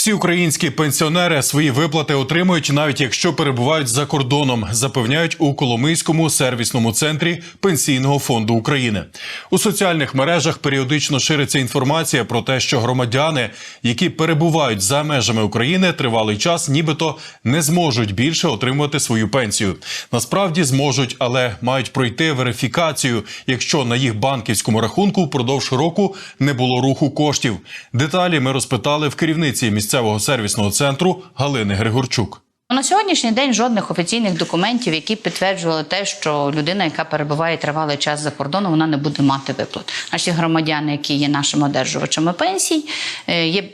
Всі українські пенсіонери свої виплати отримують, навіть якщо перебувають за кордоном, запевняють у Коломийському сервісному центрі Пенсійного фонду України. У соціальних мережах періодично шириться інформація про те, що громадяни, які перебувають за межами України, тривалий час, нібито не зможуть більше отримувати свою пенсію. Насправді зможуть, але мають пройти верифікацію, якщо на їх банківському рахунку впродовж року не було руху коштів. Деталі ми розпитали в керівниці місцевого сервісного центру Галини Григорчук. На сьогоднішній день жодних офіційних документів, які підтверджували те, що людина, яка перебуває тривалий час за кордоном, вона не буде мати виплат. Наші громадяни, які є нашими одержувачами пенсій, е, є,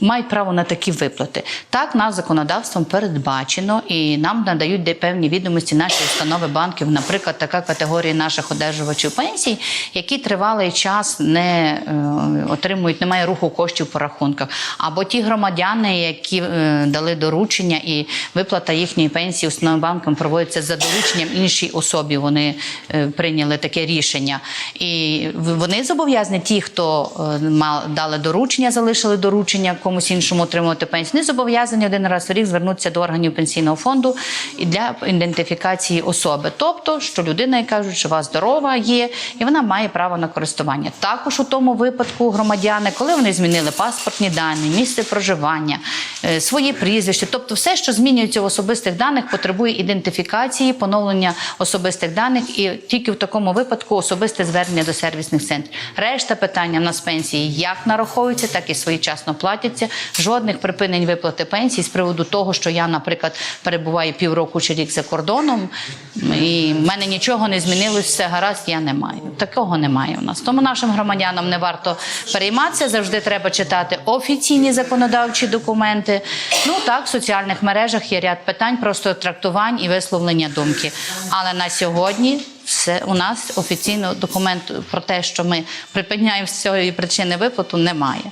мають право на такі виплати. Так, нас законодавством передбачено і нам надають де певні відомості наші установи банків, наприклад, така категорія наших одержувачів пенсій, які тривалий час не е, отримують, немає руху коштів по рахунках, або ті громадяни, які е, дали доручення і виплата їхньої пенсії установим банком проводиться за дорученням іншій особі. Вони е, прийняли таке рішення. І вони зобов'язані, ті, хто е, дали доручення, залишили доручення комусь іншому отримувати пенсію, не зобов'язані один раз в рік звернутися до органів пенсійного фонду для ідентифікації особи. Тобто, що людина, яка кажуть, що вона здорова є, і вона має право на користування. Також у тому випадку громадяни, коли вони змінили паспортні дані, місце проживання, е, своє прізвище, тобто все, що змінюється в особистих даних, потребує ідентифікації, поновлення особистих даних, і тільки в такому випадку особисте звернення до сервісних центрів. Решта питання в нас пенсії як нараховуються, так і своєчасно платяться. Жодних припинень виплати пенсії з приводу того, що я, наприклад, перебуваю півроку чи рік за кордоном, і в мене нічого не змінилось, все гаразд, я не маю. Такого немає у нас. Тому нашим громадянам не варто перейматися. Завжди треба читати офіційні законодавчі документи. Ну так, в соціальних мережах є ряд питань, просто трактувань і висловлення думки. Але на сьогодні. Все у нас офіційно документ про те, що ми припиняємо з цієї причини виплату, немає.